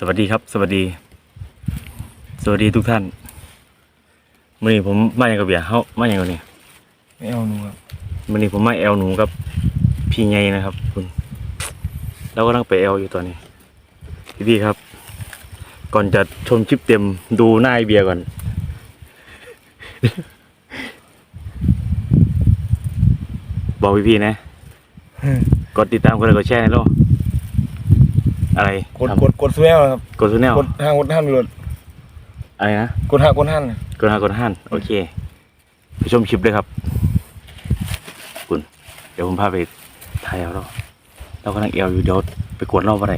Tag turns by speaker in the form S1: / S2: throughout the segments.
S1: สวัสดีครับ สวัสดี สวัสดีทุกท่านมื่อนี้ผมมาอย่างกับเบียร์เขามาอย่างกับนี่
S2: ไม่เอาหนูครับ
S1: มื่อนี้ผมมาแอลหนูกับ พี่ไงนะครับ คุณ แล้วก็ต้องไปแอลอยู่ตอนนี้ พี่พี่ครับ ก่อนจะชมคลิปเต็มดูหน้าไอเบียร์ก่อน บอกพี่พี่ๆนะ กดติดตามกดไลค์กดแชร์ในโลก อะไร
S2: กด
S1: ทำ
S2: กดกดสแวลครับ
S1: กดซูแนล
S2: กดห้างกดห้านไปเลย
S1: อะไรนะ
S2: กดห้ากดห้าน
S1: กดหากดหันโอเคไปชมคลิปเลยครับคุณ เดี๋ยวผมพาไปถ่ายเอาเราเรากำลังเอวอยู่เดี๋ยวไปกวดรอบอะไร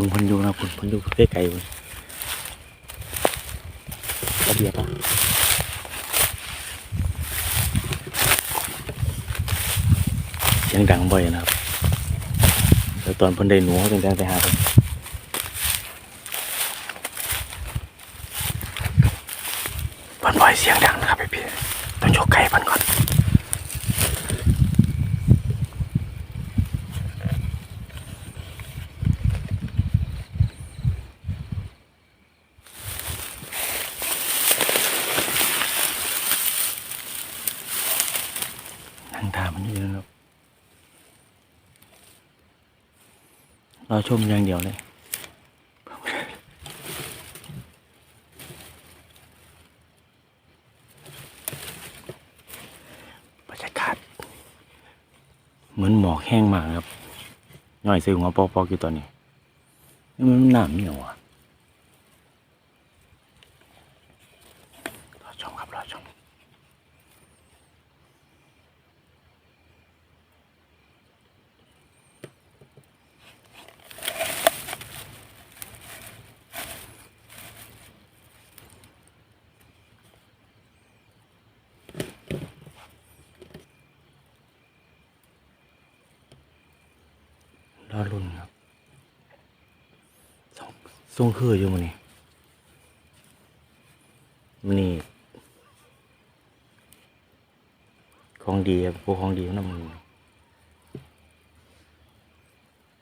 S1: พึ่งพันยูนะคุณพันยู่ใกล้ๆคุณระเบียบปะเสียงดังบ่อยนะครับแล้วตอนพิ่นได้หนูเขาจังๆไปหาเพิ่นพิ่นบ่อยเสียงดังนะครับพี่ๆต้องโชกไก่พิ่นก่อน นั่งทามันอยู่นะครับ เราชมอย่างเดียวเลยบรรยากาศเหมือนหมอกแห้งมากครับย่อยใส่หัวปอกๆอยู่ตอนนี้ มันหนามเหนียวอะรอชมครับรอชม รอรุ่นครับ ส่งส่งคืออยู่มันนี่มันนี่ของดีครับพวกของดีนั่นมัน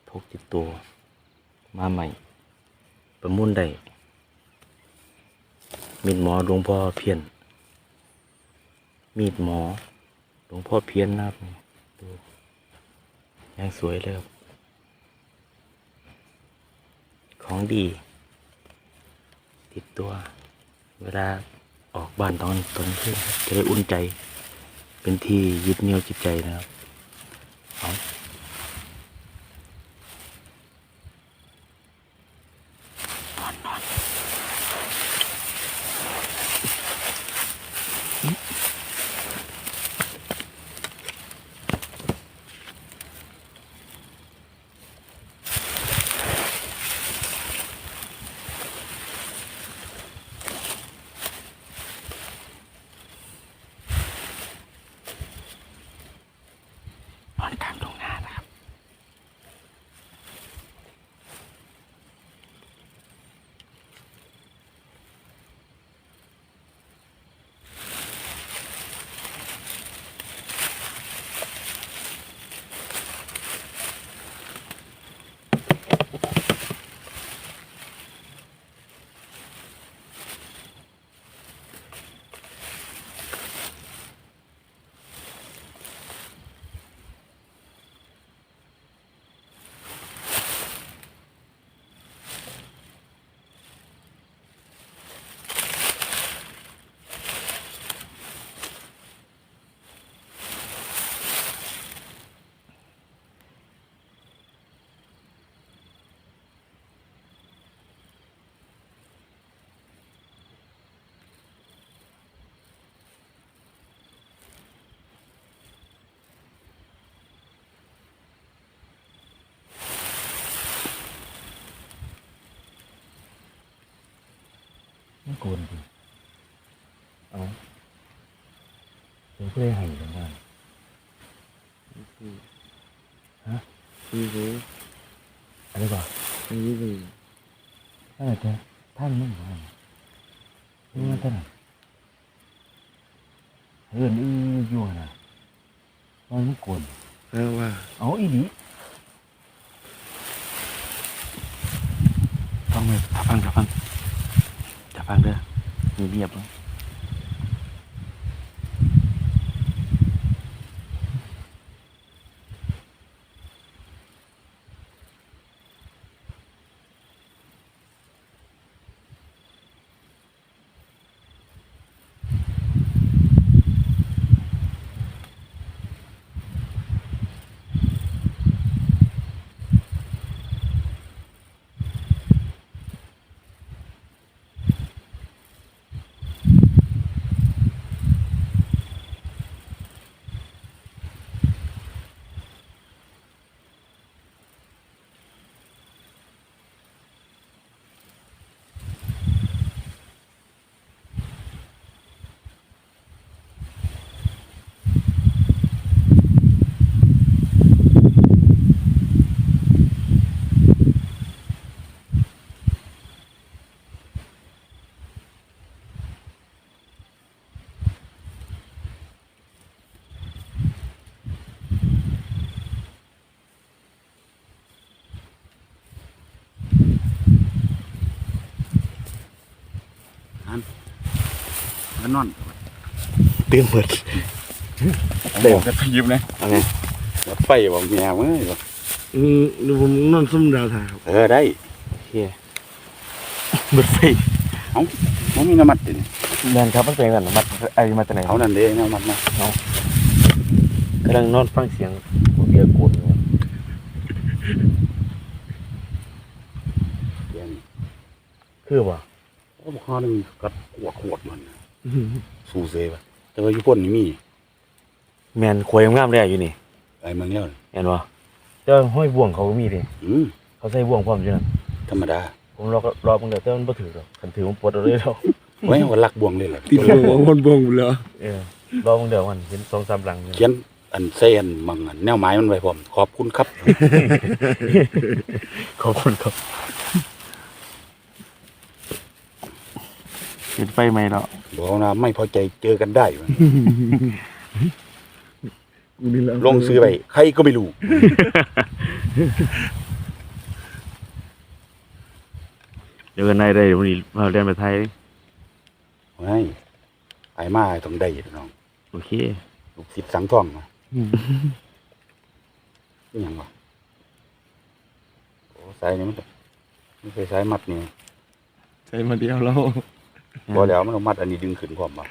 S1: พกติดตัว มาใหม่ ประมุ่นได้มีดหมอหลวงพ่อเพียน มีดหมอหลวงพ่อเพียนนะครับดูยังสวยเลยครับของดี ติดตัว เวลาออกบ้านตอนตอนขึ้นจะได้อุ่นใจ เป็นที่ยึดเหนี่ยวจิตใจนะครับ ไม่โกนดิเอาเดี๋ยวเพื่อให้กันบ้างฮะ
S2: ดีเลย
S1: อะไรก่อน
S2: ดีเลย
S1: นั่นแหละแต่ท่านไม่ไหวนี่มันท่านเฮือนอื้ออยู่นะมันไม่โกน
S2: แล้วว่า
S1: เอาอีดีฟังเลยถ้าฟังถ้าฟังถ้า ฟังเด้อมีเงียบๆ
S3: ก็นอน
S1: ตื่นเปิด
S3: เดี๋ยวจะไปยิบนะ
S1: อะไร
S3: รถไฟบอกแม่เว้ย
S2: อืมดูผมนอนซุ่มดาวถ่ายครับ
S3: เออได้
S1: เฮียเบิดไฟ
S3: มันมีน้ำมันติด
S1: แมนครับมันเป็นกันมัดไอ้มาจากไหน
S3: เอานั่นเด้น้ำมันมากำ
S1: ลังนอนฟังเสียงเบียร์กูดอยู่
S3: เดี๋ยวนี้
S1: คือบ่
S3: โอ้บอกข้อนึงกัดขวดขวดมัน สูเซ่ปะแต่ว่าญี่ปุ่นนี่มี
S1: แมนควยงามเลยอยู่นี่
S3: ไอ้เมืองเนี้ย
S1: เห็นบ่แต่ว่าห้อยบ่วงเขาก็มีดิ
S3: อืม
S1: เขาใส่บ่วงพร้อมอยู่นั่น
S3: ธรรมดา
S1: ผมรอก็รอมันเดี๋ยวแต่มันบ่ถือหรอกคันถือมันปวดเอาเลยเรา
S3: ไว้ยว่าลักบวงเลยแหละ
S2: ติดหัวคนบงอยู่แล้ว
S1: เออรอมันเดี๋ยวมันเห็นสองสามหลังอยู่
S3: เขียนอันเซนมังอันแนวไม้มันไว้พร้อมขอบคุณครับ
S1: ขอบคุณครับ เห็นไฟไหมเนาะ
S3: บอกนะไม่พอใจเจอกันได้วะ
S2: กูนี่แหละ
S3: ลงซื้อไปใครก็ไม่รู้
S1: เดี๋ยวกันนายได้เดี๋ยววันนี้มาเรียนไปไทย
S3: ไม่ไอ้มาต้องได้น้อง
S1: โอเค
S3: ลูกศิษย์สังท่องมานี่ยังวะโอ้สายนี่มันไม่ใช่สายมัดนี่
S2: ใช้มาเดียวแล้ว
S3: พอแล้วมันเอามัดอันนี้ดึงขึ้นพร้อมมา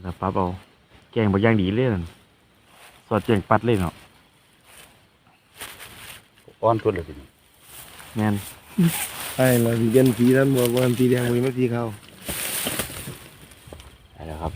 S1: แล้วปั๊บเอาแกงบางอย่างดีเลยนั่นสอดแจงปัดเลยเนาะ
S3: อ้อนตัวเลยทีนี้
S1: แม่น
S2: ไอ้เราสีกันสีนั้นบอกว่าสีแดงมีไม่สีขาว
S1: ได้แล้วครับ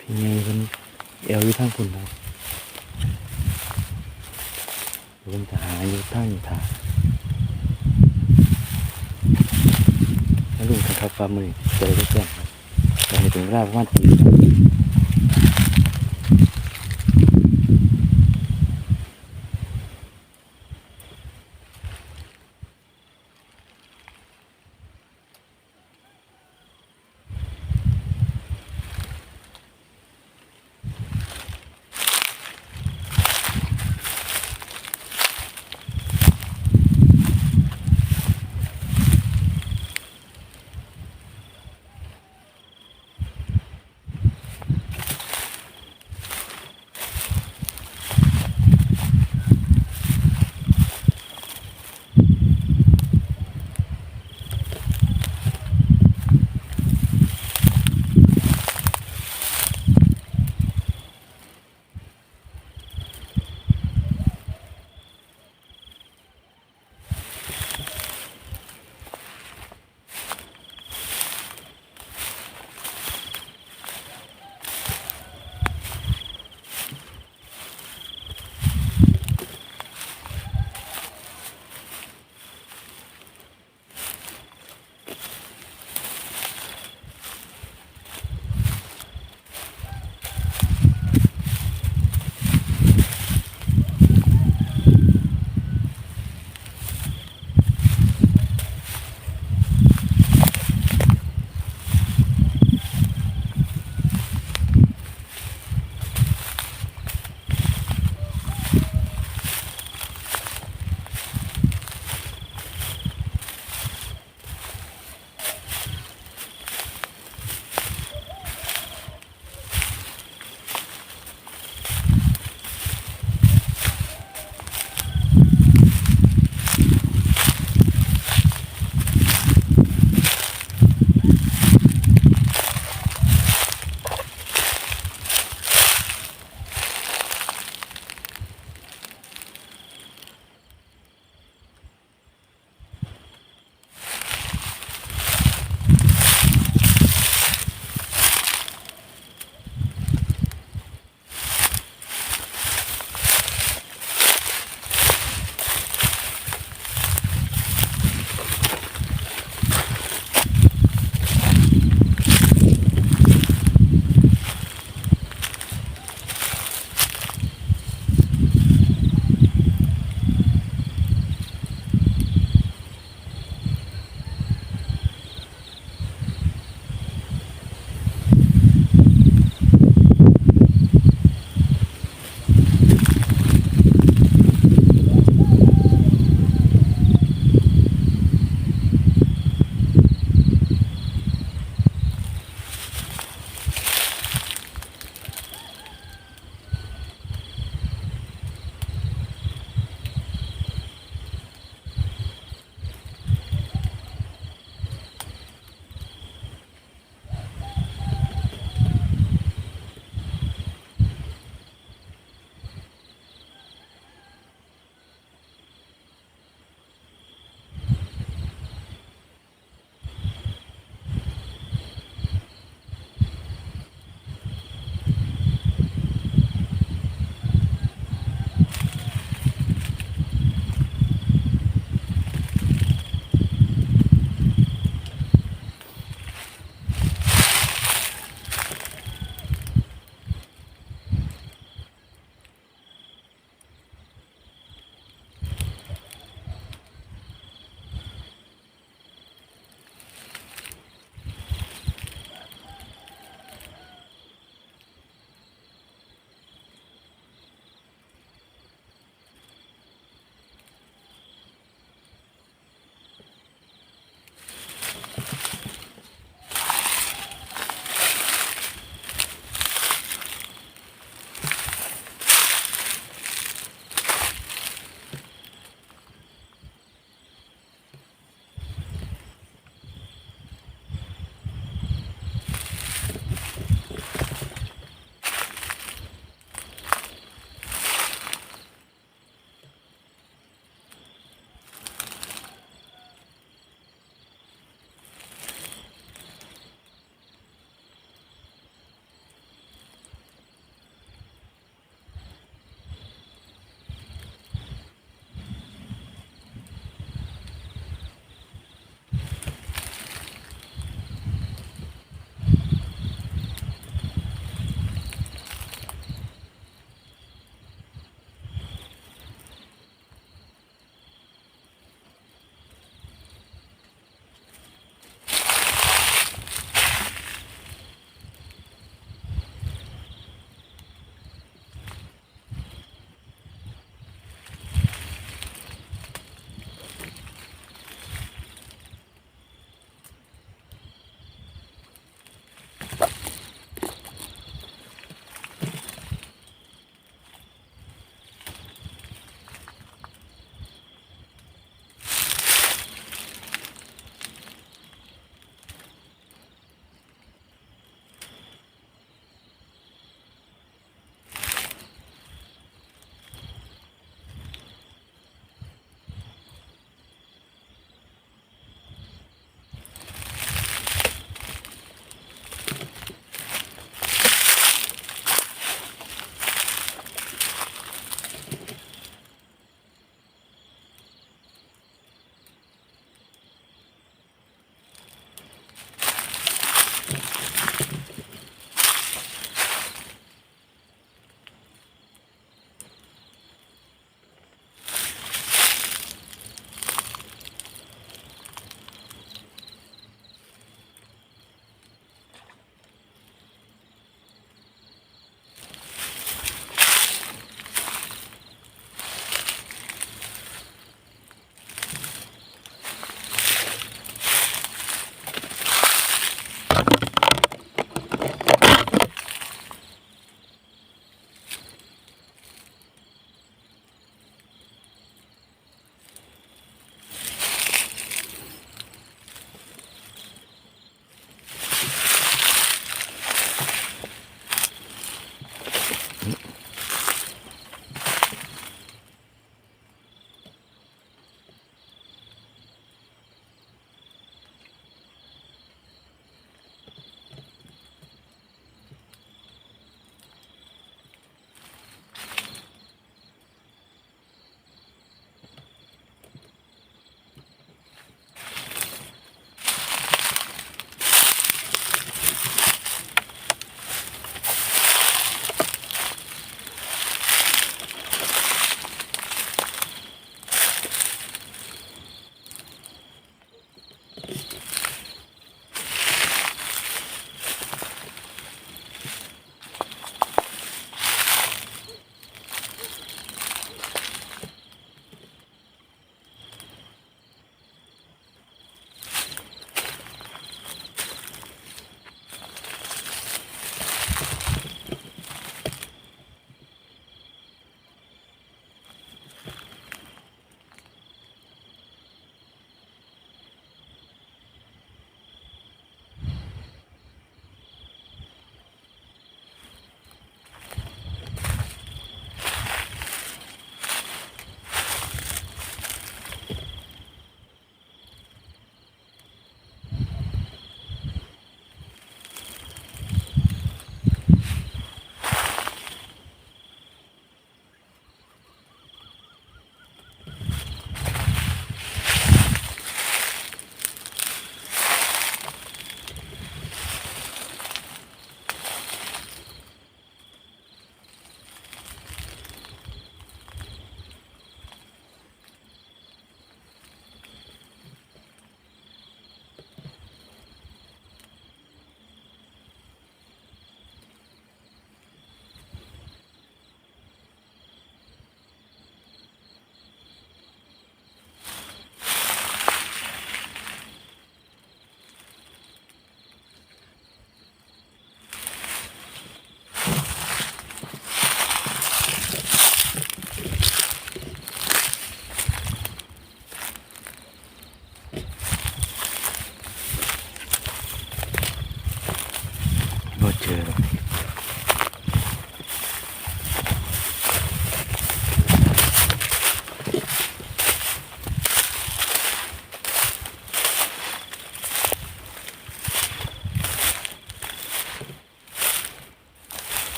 S1: พี่ไงเพิ่นเอวอยู่ทาง คุณนะเดี๋ยวผมจะหาอยู่ทางอยู่ทางแล้วลุงจะทับฟ้ามือเจอได้แก่นแต่ในถึงเวลาประมาณตี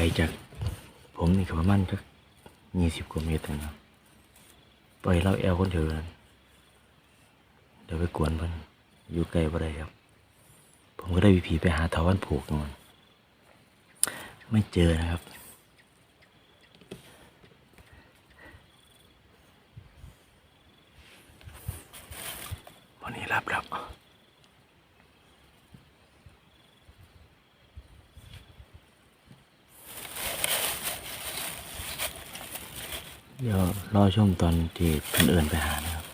S1: ลจากผมนี่ก็ประมาณสักยี่สิบกว่าเมตรนะครับปล่อยเราแอลคนเดียวนั้นเดี๋ยวไปกวนมันอยู่ไกลบ่ได้ครับ ผมก็ได้วิพีไปหาเถาวันผูกมันไม่เจอนะครับ วันนี้รับรับ เดี๋ยวรอชมตอนที่เพื่นเอินไปหานะครับ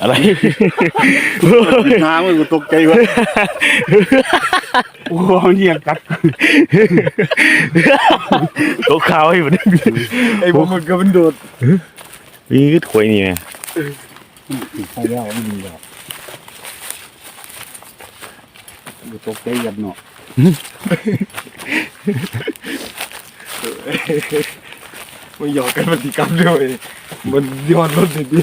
S1: อะไร
S3: น้ำมันกูตกใจวะโอ้โหเนี่ยกัด
S1: ตกขาวให้มัน
S3: ไอ้พวกมันก็มันโดด
S1: วิ่งขึ้นขวยนี่ไง
S3: ใช่แล้วมันดีแล้วกูตกใจยันเนาะ
S2: มันหยอกกันปฏิกรรมด้วยมันย้อนรถดิ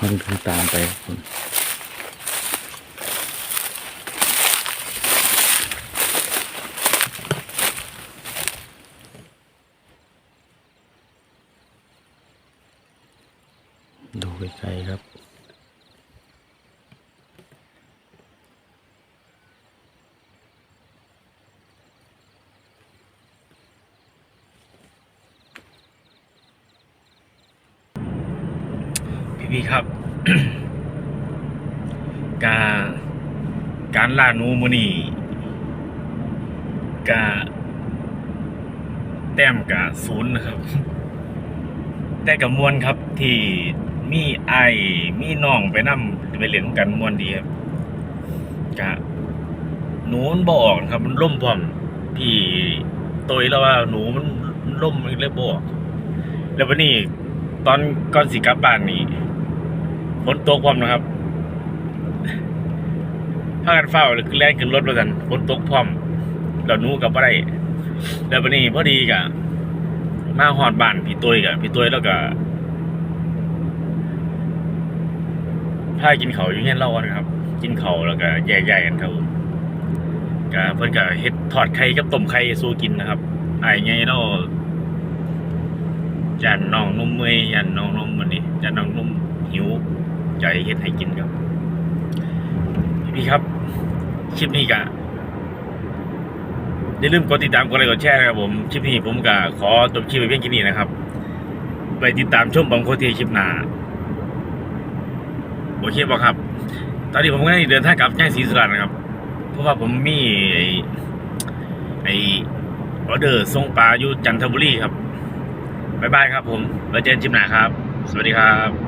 S1: มันถึงตามไปคน ดูไกลๆครับ พี่พี่ครับ การการล่านูมือนี่กาแต้มกาศูนย์นะครับ แต่กับมวลครับที่ มีไอมีน้องไปนํไปเล่นกันมวนดีครับกะหนูมันบออกครับ มันล่มพร้อมพี่โตยแล้วว่าหนูมันล่มเลยบออกแล้ววันนี้ตอนก่อนสิกลับบ้านนี่ฝนตกพร้อมนะครับพากันเฝ้าหรือแล่นขึ้นรถมาสันฝนตกพร้อมแล้วหนูกับอะไรแล้ววันนี้พอดีกะมาหอดบ้านพี่ตุ้ยกะพี่ตุ้ยแล้วก็ พากินเขาอยู่เงี้ยเล่านะครับ กินเขาแล้วก็แยกย้ายกันครับผมก็เพิ่นก็เฮ็ดทอดไข่กับต้มไข่สู้กินนะครับไอ้ไงเนาะยันน้องนุ่มเมอยยันน้องนุ่มมันนี่ยันน้องนุ่มหิวใจเฮ็ดให้กินครับ พี่ครับ คลิปนี้กะอย่าลืมกดติดตามกดไลค์กดแชร์นะครับผมคลิปนี้ผมกะขอจบคลิปไปเพียงแค่นี้นะครับ ไปติดตามชมบางโคทีคลิปหน้า โอเคบอกครับ ตอนนี้ผมก็ได้เดินทางกลับย่างศรีสุราษฎร์นะครับ เพราะว่าผมมีไอ้ไอออเดอร์ส่งปลาอยู่จันทบุรีครับบ๊ายบายครับผมไว้เจอกันชิปหนาครับ สวัสดีครับ